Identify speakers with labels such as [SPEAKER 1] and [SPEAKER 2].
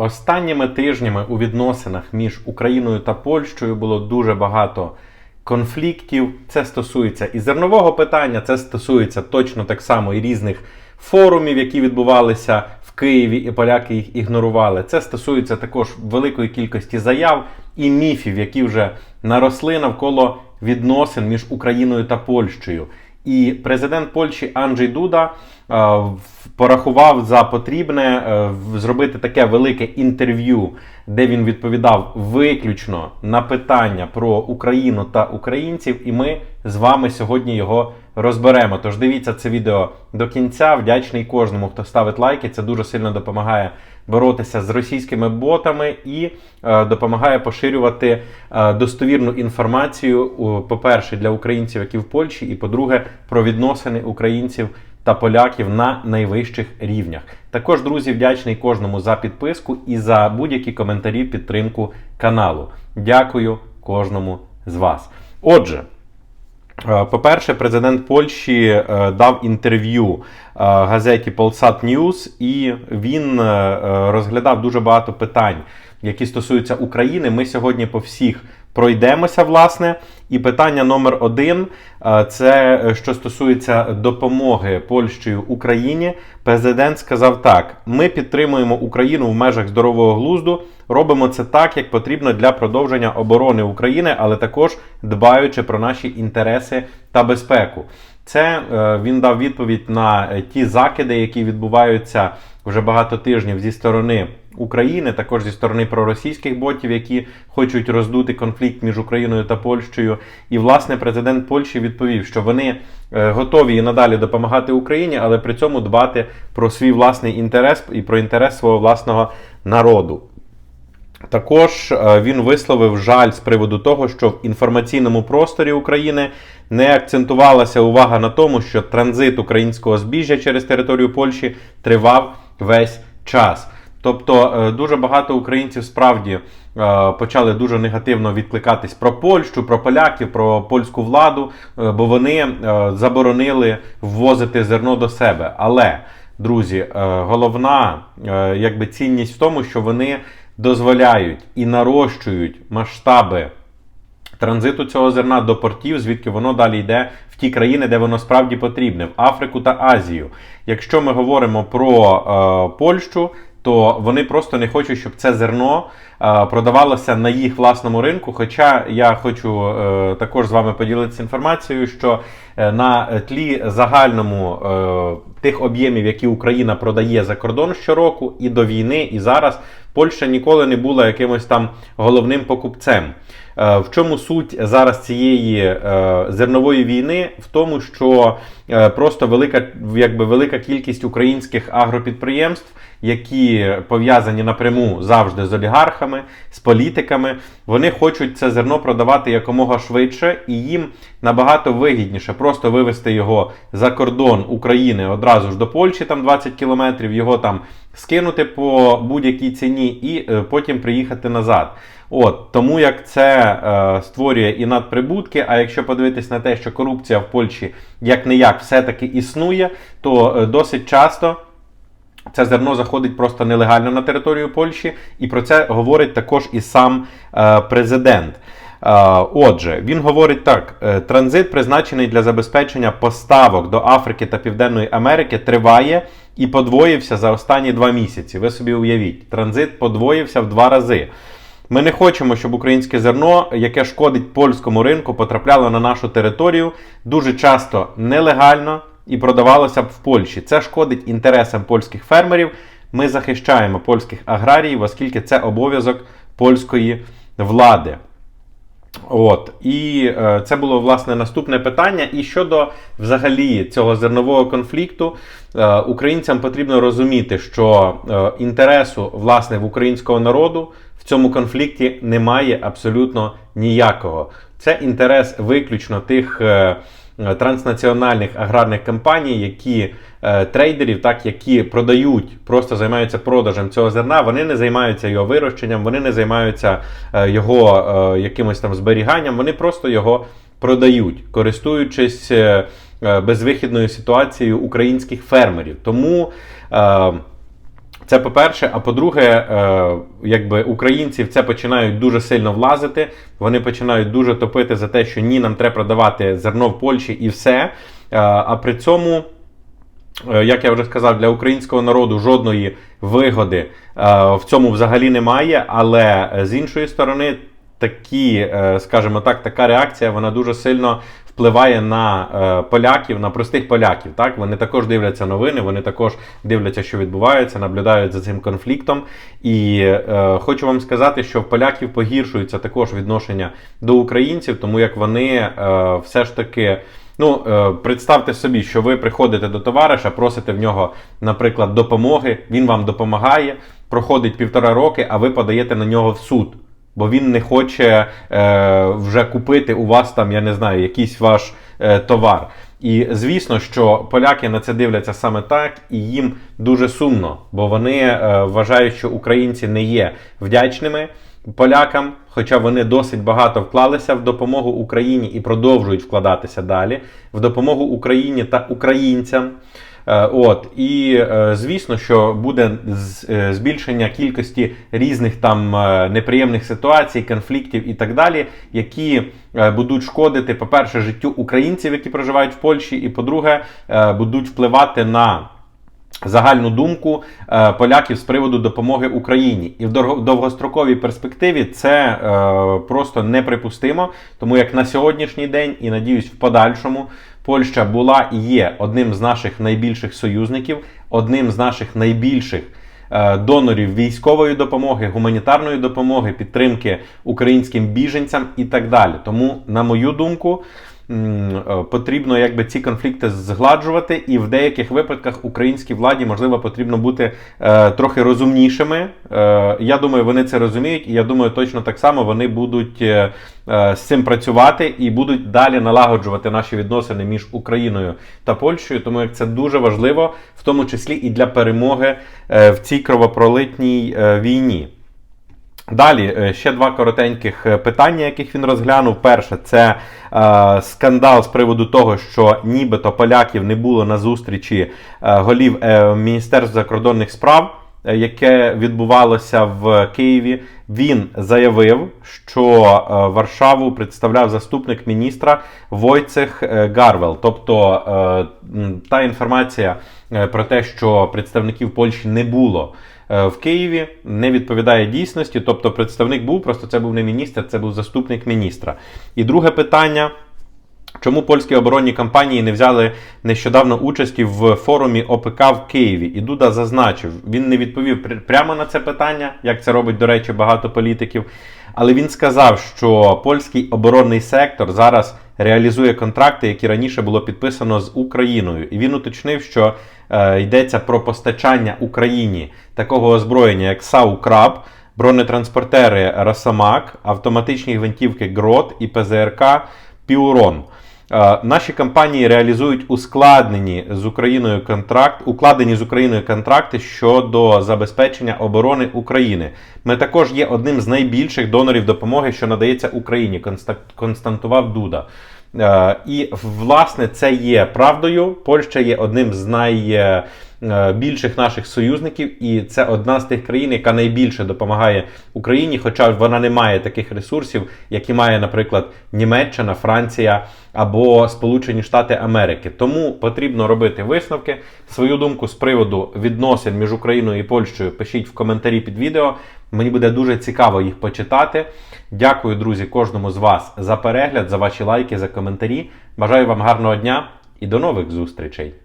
[SPEAKER 1] Останніми тижнями у відносинах між Україною та Польщею було дуже багато конфліктів. Це стосується і зернового питання, це стосується точно так само і різних форумів, які відбувалися в Києві, і поляки їх ігнорували. Це стосується також великої кількості заяв і міфів, які вже наросли навколо відносин між Україною та Польщею. І президент Польщі Анджей Дуда е, порахував за потрібне е, зробити таке велике інтерв'ю, де він відповідав виключно на питання про Україну та українців. І ми з вами сьогодні його розберемо. Тож дивіться це відео до кінця. Вдячний кожному, хто ставить лайки. Це дуже сильно допомагає боротися з російськими ботами і е, допомагає поширювати е, достовірну інформацію, по-перше, для українців, які в Польщі, і по-друге, про відносини українців та поляків на найвищих рівнях. Також, друзі, вдячний кожному за підписку і за будь-які коментарі підтримку каналу. Дякую кожному з вас. Отже. Е, По-перше, президент Польщі е, дав інтерв'ю е, газеті Polsat News, і він розглядав дуже багато питань, які стосуються України. Ми сьогодні по всіх пройдемося, власне. І питання номер один е, це е, що стосується допомоги Польщею Україні. Президент сказав так: ми підтримуємо Україну в межах здорового глузду. Робимо це так, як потрібно для продовження оборони України, але також дбаючи про наші інтереси та безпеку. Це е, він дав відповідь на ті закиди, які відбуваються вже багато тижнів зі сторони України, також зі сторони проросійських ботів, які хочуть роздути конфлікт між Україною та Польщею. І власне президент Польщі відповів, що вони е, готові і надалі допомагати Україні, але при цьому дбати про свій власний інтерес і про інтерес свого власного народу. Також е, він висловив жаль з приводу того, що в інформаційному просторі України не акцентувалася увага на тому, що транзит українського збіжжя через територію Польщі тривав весь час. Тобто е, дуже багато українців справді е, почали дуже негативно відкликатись про Польщу, про поляків, про польську владу, е, бо вони заборонили ввозити зерно до себе. Але, друзі, головна якби цінність в тому, що вони дозволяють і нарощують масштаби транзиту цього зерна до портів, звідки воно далі йде в ті країни, де воно справді потрібне, в Африку та Азію. Якщо ми говоримо про е, Польщу, то вони просто не хочуть, щоб це зерно продавалося на їх власному ринку. Хоча я хочу е, також з вами поділитися інформацією, що е, на тлі загальному е, тих об'ємів, які Україна продає за кордон щороку, і до війни, і зараз Польща ніколи не була якимось там головним покупцем. Е, В чому суть зараз цієї е, зернової війни? В тому, що е, просто велика, якби велика кількість українських агропідприємств, які пов'язані напряму завжди з олігархами, з політиками, вони хочуть це зерно продавати якомога швидше, і їм набагато вигідніше просто вивезти його за кордон України одразу ж до Польщі, там 20 кілометрів, його там скинути по будь-якій ціні і е, потім приїхати назад. От тому як це е, створює і надприбутки. А якщо подивитись на те, що корупція в Польщі як не як все-таки існує, то е, досить часто. Це зерно заходить просто нелегально на територію Польщі, і про це говорить також і сам е, президент. Е, отже, він говорить так: е, транзит, призначений для забезпечення поставок до Африки та Південної Америки, триває і подвоївся за останні два місяці. Ви собі уявіть, транзит подвоївся в два рази. Ми не хочемо, щоб українське зерно, яке шкодить польському ринку, потрапляло на нашу територію дуже часто нелегально і продавалося б в Польщі. Це шкодить інтересам польських фермерів. Ми захищаємо польських аграріїв, оскільки це обов'язок польської влади. От і е, це було власне наступне питання. І щодо взагалі цього зернового конфлікту, е, українцям потрібно розуміти, що е, інтересу власне в українського народу в цьому конфлікті немає абсолютно ніякого. Це інтерес виключно тих. Е, Транснаціональних аграрних компаній, які е, трейдерів, так які продають, просто займаються продажем цього зерна. Вони не займаються його вирощенням, вони не займаються е, його е, якимось там зберіганням. Вони просто його продають, користуючись е, е, безвихідною ситуацією українських фермерів. Тому е, Це по-перше, а по-друге, е, якби українці в це починають дуже сильно влазити. Вони починають дуже топити за те, що ні, нам треба продавати зерно в Польщі і все. Е, а при цьому. Е, Як я вже сказав, для українського народу жодної вигоди в цьому взагалі немає. Але з іншої сторони, такі, скажімо так, така реакція вона дуже сильно впливає на е, поляків, на простих поляків. Так вони також дивляться новини, вони також дивляться, що відбувається, наблюдають за цим конфліктом. І е, хочу вам сказати, що в поляків погіршується також відношення до українців, тому як вони е, все ж таки. Ну, е, представте собі, що ви приходите до товариша, просите в нього, наприклад, допомоги. Він вам допомагає, проходить півтора роки, а ви подаєте на нього в суд. Бо він не хоче е, вже купити у вас там, я не знаю, якийсь ваш е, товар. І звісно, що поляки на це дивляться саме так, і їм дуже сумно, бо вони е, вважають, що українці не є вдячними полякам, хоча вони досить багато вклалися в допомогу Україні і продовжують вкладатися далі в допомогу Україні та українцям. Е, От і е, звісно, що буде е, збільшення кількості різних там неприємних ситуацій, конфліктів і так далі, які будуть шкодити, по-перше, життю українців, які проживають в Польщі, і по-друге, будуть впливати на загальну думку е, поляків з приводу допомоги Україні. І в довгостроковій перспективі це е, просто неприпустимо, тому як на сьогоднішній день і надіюсь, в подальшому Польща була і є одним з наших найбільших союзників, одним з наших найбільших. е, Донорів військової допомоги, гуманітарної допомоги, підтримки українським біженцям і так далі. Тому, на мою думку, потрібно якби ці конфлікти згладжувати, і в деяких випадках українській владі можливо потрібно бути е, трохи розумнішими. Е, я думаю, вони це розуміють, і я думаю, точно так само вони будуть е, е, з цим працювати і будуть далі налагоджувати наші відносини між Україною та Польщею, тому як це дуже важливо, в тому числі і для перемоги е, в цій кровопролитній е, війні. Далі е, ще два коротеньких е, питання, яких він розглянув. Перше, це е, скандал з приводу того, що нібито поляків не було на зустрічі е, голів е, Міністерств закордонних справ, е, яке відбувалося в Києві. Він заявив, що е, Варшаву представляв заступник міністра Войцех е, Гарвел. Тобто е, та інформація про те, що представників Польщі не було в Києві, не відповідає дійсності. Тобто, представник був, просто це був не міністр, це був заступник міністра. І друге питання. Чому польські оборонні компанії не взяли нещодавно участі в форумі ОПК в Києві? І Дуда зазначив, він не відповів прямо на це питання, як це робить, до речі, багато політиків. Але він сказав, що польський оборонний сектор зараз реалізує контракти, які раніше було підписано з Україною. І він уточнив, що е, йдеться про постачання Україні такого озброєння, як САУ Краб, бронетранспортери Росомак, автоматичні гвинтівки ГРОТ і ПЗРК Піурон. Е, Наші компанії реалізують ускладнені з Україною контракт, укладені з Україною контракти щодо забезпечення оборони України. Ми також є одним з найбільших донорів допомоги, що надається Україні, конста- константував Дуда. Е, І власне це є правдою. Польща є одним з найбільших наших союзників, і це одна з тих країн, яка найбільше допомагає Україні, хоча вона не має таких ресурсів, які має, наприклад, Німеччина, Франція або Сполучені Штати Америки. Тому потрібно робити висновки. Свою думку з приводу відносин між Україною і Польщею пишіть в коментарі під відео. Мені буде дуже цікаво їх почитати. Дякую, друзі, кожному з вас за перегляд, за ваші лайки, за коментарі. Бажаю вам гарного дня і до нових зустрічей!